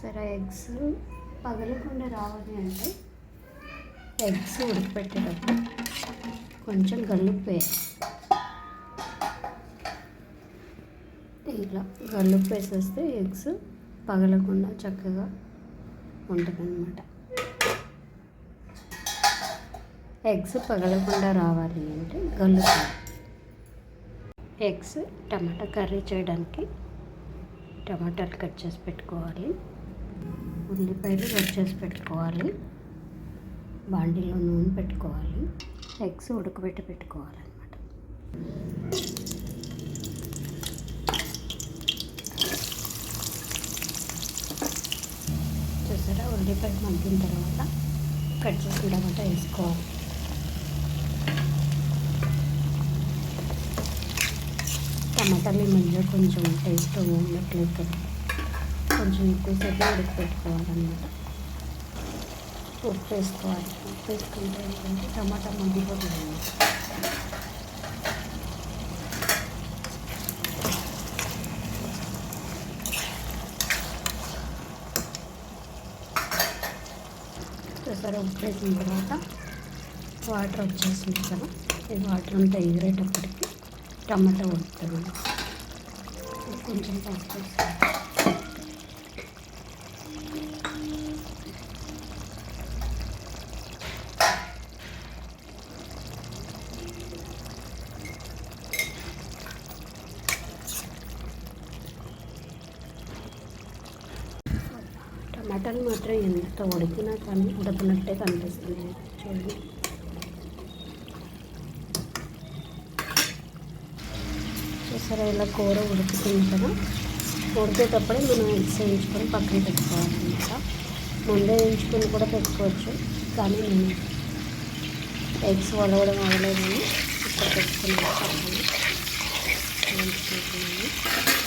చూసారా ఎగ్స్ పగలకుండా రావాలి అంటే ఎగ్స్ ఉడకపెట్టేటప్పుడు కొంచెం గల్లుప్పు ఇలా గల్లుప్పు వేసేస్తే ఎగ్స్ పగలకుండా చక్కగా ఉంటుందన్నమాట. ఎగ్స్ పగలకుండా రావాలి అంటే గల్లుప్పు ఎగ్స్ టమాటా కర్రీ చేయడానికి టమాటాలు కట్ చేసి పెట్టుకోవాలి. ఉల్లిపాయలు కట్ చేసి పెట్టుకోవాలి. బాండీలో నూనె పెట్టుకోవాలి. ఎగ్స్ ఉడకబెట్టి పెట్టుకోవాలన్నమాట. చూసారా? ఉల్లిపాయ మగ్గిన తర్వాత కట్ చేసిన టమాటా వేసుకోవాలి. టమాటాలు ఈ మధ్య కొంచెం టేస్ట్ ఉన్నట్లయితే కొంచెం ఎక్కువసేపు ఉడకపెట్టుకోవాలన్నమాట ఉప్పు వేసుకోవాలి ఉప్పు వేసుకుంటే ఏంటంటే టమాటా మగ్గిపోతుంది చూసారా ఉప్పు వేసిన తర్వాత వాటర్ వచ్చేసింది కదా ఈ వాటర్ అంతా ఎగిరేటప్పటికి టమాటా ఉడుకుతుంది కొంచెం పసుపు టమాటాలు మాత్రం ఎంత ఉడికినా కానీ ఉడకనట్టే కనిపిస్తున్నాయి చూడండి. చూసారా ఇలా కూర ఉడుకుతుంది కదా? ఉడికేటప్పుడే మనం ఎగ్స్ వేయించుకొని పక్కన పెట్టుకోవాలన్నమాట ముందే వేయించుకొని కూడా పెట్టుకోవచ్చు. కానీ నేను ఎగ్స్ వలవడం అవ్వలేదని ఇక్కడ పెట్టుకున్నాను. పక్కన వేయించుకుంటున్నాను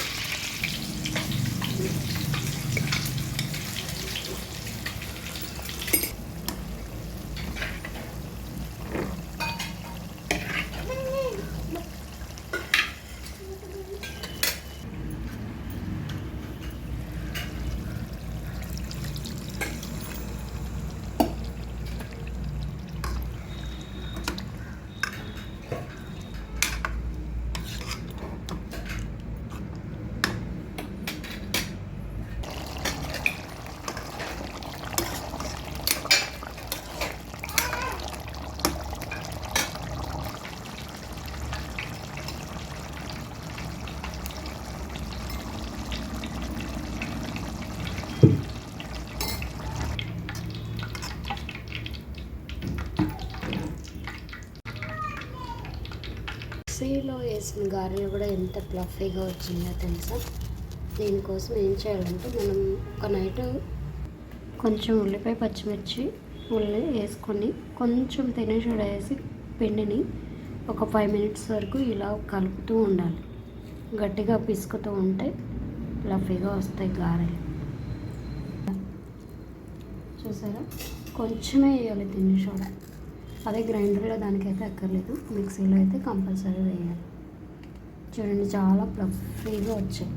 మిక్సీలో వేసిన గారెలు కూడా ఎంత ప్లఫీగా వచ్చిందో తెలుసా? దీనికోసం ఏం చేయాలంటే మనం ఒక నైట్ కొంచెం ఉల్లిపాయ పచ్చిమిర్చి ఉల్లి వేసుకొని కొంచెం తినేసోడ వేసి పిండిని ఒక ఫైవ్ మినిట్స్ వరకు ఇలా కలుపుతూ ఉండాలి. గట్టిగా పిసుకుతూ ఉంటే ప్లఫీగా వస్తాయి గారెలు. చూసారా? కొంచెమే వేయాలి తినేసోడ అదే గ్రైండర్లో దానికైతే అక్కర్లేదు. మిక్సీలో అయితే కంపల్సరీ వేయాలి. చూడండి చాలా ప్లఫీగా వచ్చాయి.